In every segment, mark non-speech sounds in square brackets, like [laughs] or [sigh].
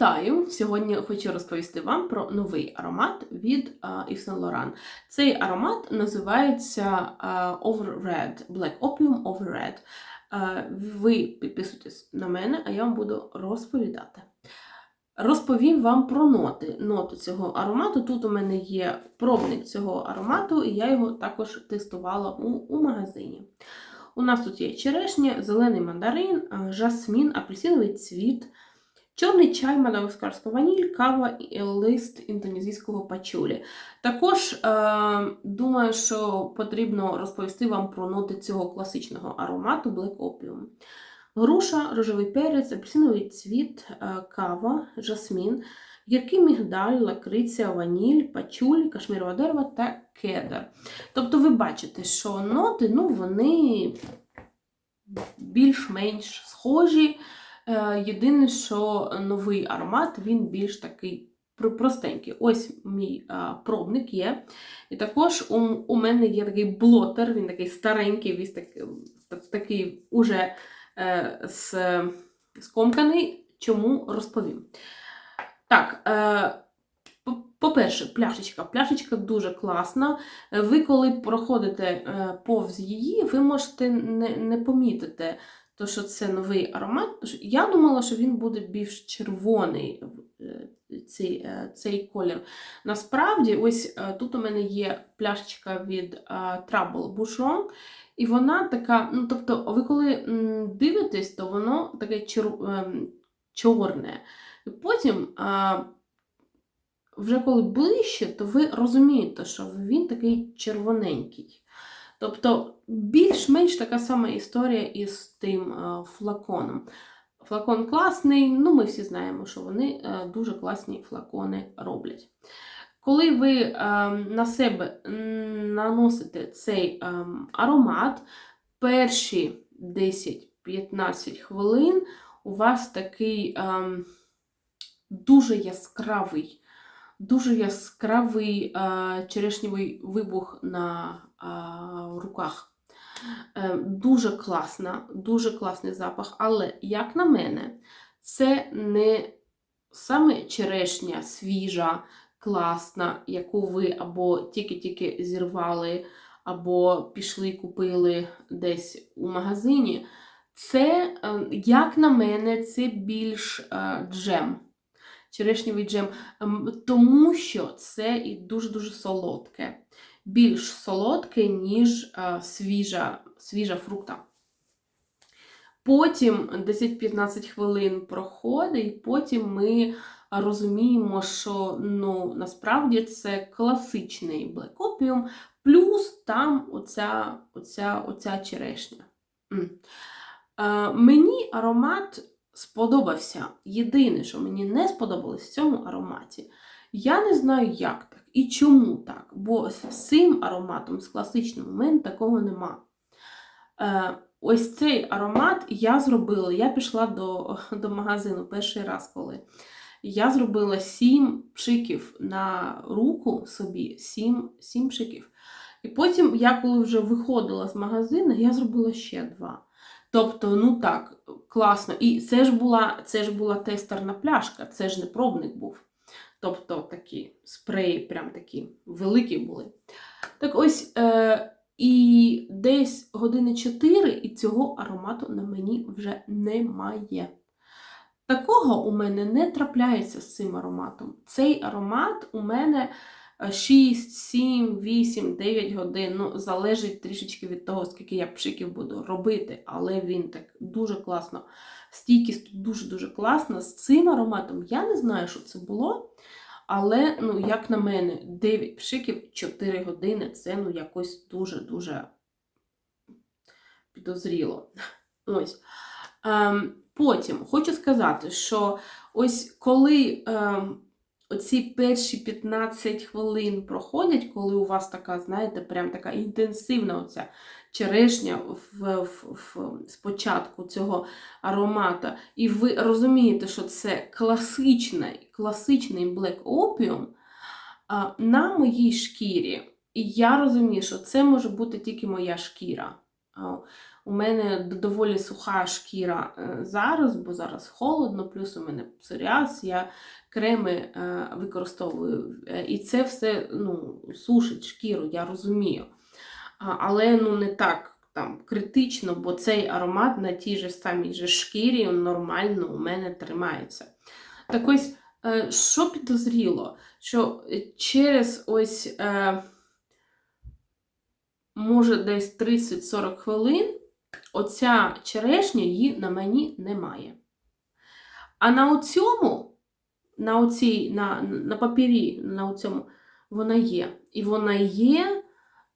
Вітаю! Сьогодні хочу розповісти вам про новий аромат від Yves Saint Laurent. Цей аромат називається а, Overred, Black Opium Overred. А, Ви підписуйтесь на мене, а я вам буду розповідати. Розповім вам про ноти. Ноти цього аромату. Тут у мене є пробник цього аромату, і я його також тестувала у, у магазині. У нас тут є черешня, зелений мандарин, жасмін, апельсиновий цвіт. Чорний чай, мадагаскарська ваніль, кава і лист індонезійського пачулі. Також е, думаю, що потрібно розповісти вам про ноти цього класичного аромату Black Opium. Груша, рожевий перець, апельсиновий цвіт, е, кава, жасмін, гіркий мігдаль, лакриця, ваніль, пачуль, кашмірове дерево та кедр. Тобто ви бачите, що ноти ну, вони більш-менш схожі. Е, Єдине, що новий аромат, він більш такий простенький. Ось мій пробник є. І також у, мене є такий блотер, він такий старенький, він такий, такий уже е, скомканий. Чому розповім? Так, е, по- по-перше, пляшечка. Пляшечка дуже класна. Е, Ви, коли проходите е, повз її, ви можете не помітити, то, що це новий аромат. Я думала, що він буде більш червоний е, цей, е, цей колір. Насправді, ось е, тут у мене є пляшечка від Trouble Boucheron, і вона така, ну тобто, ви коли дивитесь, то воно таке чор- чорне. І потім, вже коли ближче, то ви розумієте, що він такий червоненький. Тобто більш-менш така сама історія із тим е, флаконом. Флакон класний, ну ми всі знаємо, що вони е, дуже класні флакони роблять. Коли ви е, на себе наносите цей е, аромат, перші 10-15 хвилин у вас такий е, дуже яскравий, дуже яскравий е, черешневий вибух на е, руках. Е, Дуже класна, дуже класний запах, але, як на мене, це не саме черешня свіжа, класна, яку ви або тільки-тільки зірвали, або пішли купили десь у магазині. Це, е, як на мене, це більш е, джем. Черешневий джем, Ем, тому що це і дуже-дуже солодке більш солодке, ніж свіжа, свіжа фрукта. Потім 10-15 хвилин проходить, і потім ми розуміємо, що ну, насправді це класичний Opium, плюс там оця, оця, оця черешня. М. Е, мені аромат сподобався. Єдине, що мені не сподобалось в цьому ароматі, я не знаю, як так і чому так. Бо з цим ароматом, з класичним, у мене такого нема. Е, ось цей аромат я зробила. Я пішла до, до магазину перший раз, коли я зробила сім пшиків на руку собі, сім, сім пшиків. І потім, я коли вже виходила з магазину, я зробила ще два. Тобто, ну так, класно. І це ж була, це ж була тестерна пляшка, це ж не пробник був. Тобто такі спреї, прям такі великі були. Так ось, е, і десь години 4 і цього аромату на мені вже немає. Такого у мене не трапляється з цим ароматом. Цей аромат у мене 6, 7, 8, 9 годин. Ну, залежить трішечки від того, скільки я пшиків буду робити, але він так дуже класно. Стійкість тут дуже-дуже класна. З цим ароматом я не знаю, що це було. Але, ну, як на мене, 9 пшиків 4 години це ну, якось дуже-дуже підозріло. [laughs] Ось. Ем, потім хочу сказати, що ось коли ем, оці перші 15 хвилин проходять, коли у вас така, знаєте, прям така інтенсивна оця черешня в, в, в, спочатку цього аромата, і ви розумієте, що це класичний, класичний Black Opium на моїй шкірі. І я розумію, що це може бути тільки моя шкіра. У мене доволі суха шкіра е, зараз, бо зараз холодно, плюс у мене псоріаз, я креми е, використовую. е, І це все ну, сушить шкіру, я розумію. Але ну, не так там, критично, бо цей аромат на тій же самій же шкірі нормально у мене тримається. Так ось, що підозріло, що через ось. Може, десь 30-40 хвилин, оця черешня її на мені немає. А на оцьому, на оцій, на, на папірі, на оцьому, вона є. І вона є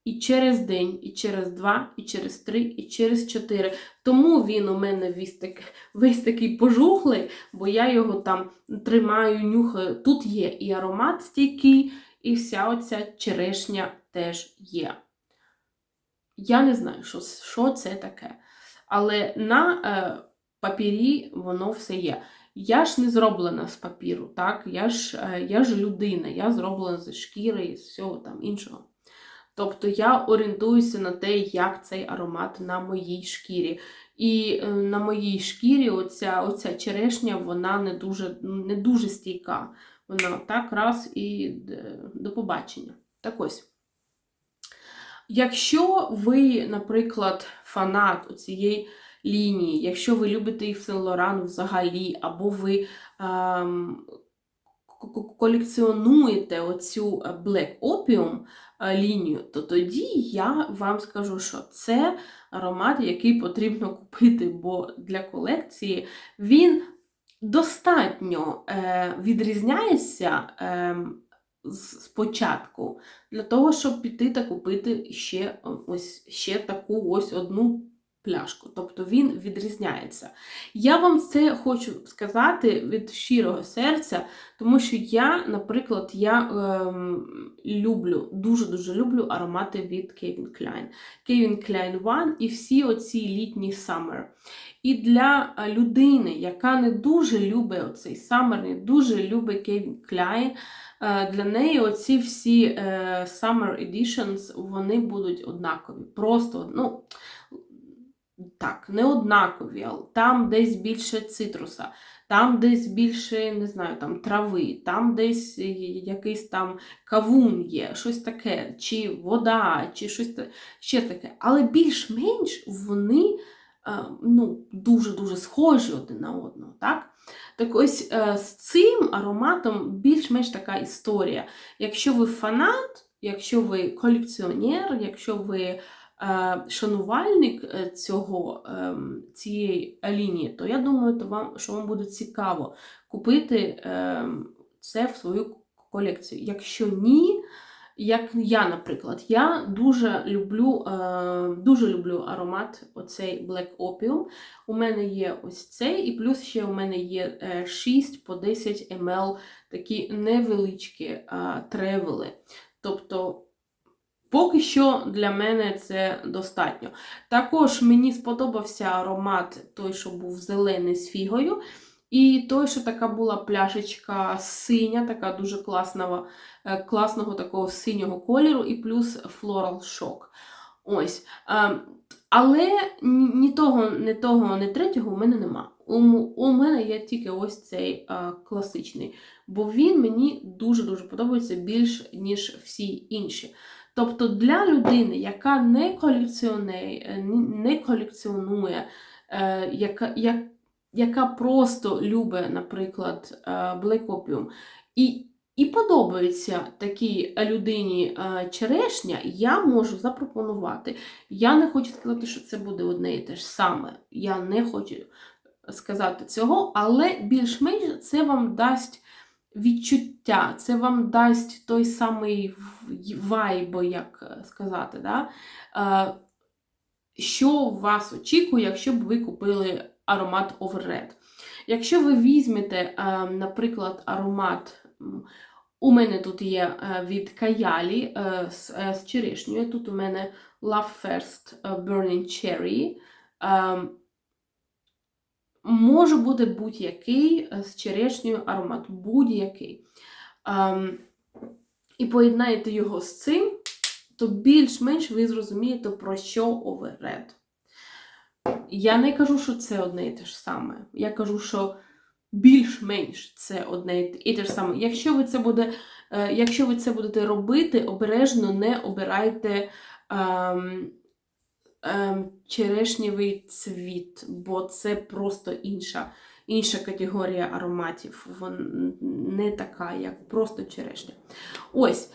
і через день, і через два, і через три, і через чотири. Тому він у мене весь, так, весь такий пожухлий, бо я його там тримаю, нюхаю. Тут є і аромат стійкий, і вся оця черешня теж є. Я не знаю, що, що це таке. Але на е, папірі воно все є. Я ж не зроблена з папіру, так? Я ж, е, я ж людина, я зроблена з шкіри і з всього там іншого. Тобто я орієнтуюся на те, як цей аромат на моїй шкірі. І е, на моїй шкірі оця, оця черешня, вона не дуже, не дуже стійка. Вона так раз і до побачення. Так ось. Якщо ви, наприклад, фанат цієї лінії, якщо ви любите Yves Saint Laurent взагалі, або ви ем, колекціонуєте оцю е, Black Opium е, лінію, то тоді я вам скажу, що це аромат, який потрібно купити, бо для колекції він достатньо е, відрізняється. з- спочатку, для того, щоб піти та купити ще, ось, ще таку ось одну пляшку. Тобто він відрізняється. Я вам це хочу сказати від щирого серця, тому що я, наприклад, я ем, люблю, дуже-дуже люблю аромати від Calvin Klein. Calvin Klein One і всі оці літні Summer. І для людини, яка не дуже любить оцей Summer, не дуже любить Klein, Е, Для неї оці всі е, Summer Editions, вони будуть однакові. Просто, ну, так, не однакові, там десь більше цитруса, там десь більше, не знаю, там трави, там десь е, якийсь там кавун є, щось таке, чи вода, чи щось ще таке. Але більш-менш вони е, ну, дуже-дуже схожі один на одного. так? Так ось е, з цим ароматом більш-менш така історія. Якщо ви фанат, якщо ви колекціонер, якщо ви е, шанувальник е, цього, е, цієї лінії, то я думаю, то вам, що вам буде цікаво купити е, це в свою колекцію. Якщо ні, як я, наприклад, я дуже люблю, е, дуже люблю аромат оцей Black Opium. У мене є ось цей, і плюс ще у мене є е, 6 по 10 ml такі невеличкі е, тревели. Тобто, поки що для мене це достатньо. Також мені сподобався аромат, той, що був зелений з фігою. І той, що така була пляшечка синя, така дуже класного, е, класного такого синього кольору, і плюс Floral Shock. Ось. Е, Але ні того, ні того, ні третього у мене нема. У, мене є тільки ось цей е, класичний, бо він мені дуже-дуже подобається більш, ніж всі інші. Тобто для людини, яка не колекціонує, не колекціонує, е, яка, як, яка просто любить, наприклад, е, Black Opium, і, і подобається такій людині е, черешня, я можу запропонувати. Я не хочу сказати, що це буде одне і те ж саме. Я не хочу сказати цього, але більш-менш це вам дасть відчуття, це вам дасть той самий вайб, як сказати, да? Е, що вас очікує, якщо б ви купили аромат Overred. Якщо ви візьмете, е, наприклад, аромат, у мене тут є е, від Каялі е, з, з черешнею, тут у мене Love First Burning Cherry. Може бути будь-який з черешнею аромат, будь-який. І поєднаєте його з цим, то більш-менш ви зрозумієте, про що Overred. Я не кажу, що це одне і те ж саме. Я кажу, що більш-менш це одне і те ж саме. Якщо ви це буде, е, якщо ви це будете робити, обережно не обирайте ем, ем, черешнєвий цвіт, бо це просто інша, інша категорія ароматів. Вона не така, як просто черешня. Ось.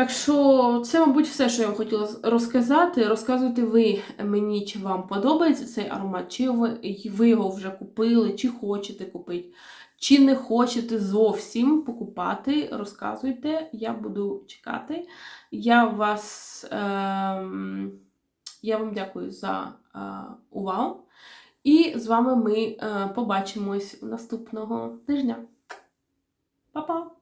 Так що це, мабуть, все, що я вам хотіла розказати. Розказуйте ви мені, чи вам подобається цей аромат, чи ви, його вже купили, чи хочете купити, чи не хочете зовсім покупати. Розказуйте, я буду чекати. Я вас ем, я вам дякую за е, увагу. І з вами ми е, побачимось наступного тижня. Па-па!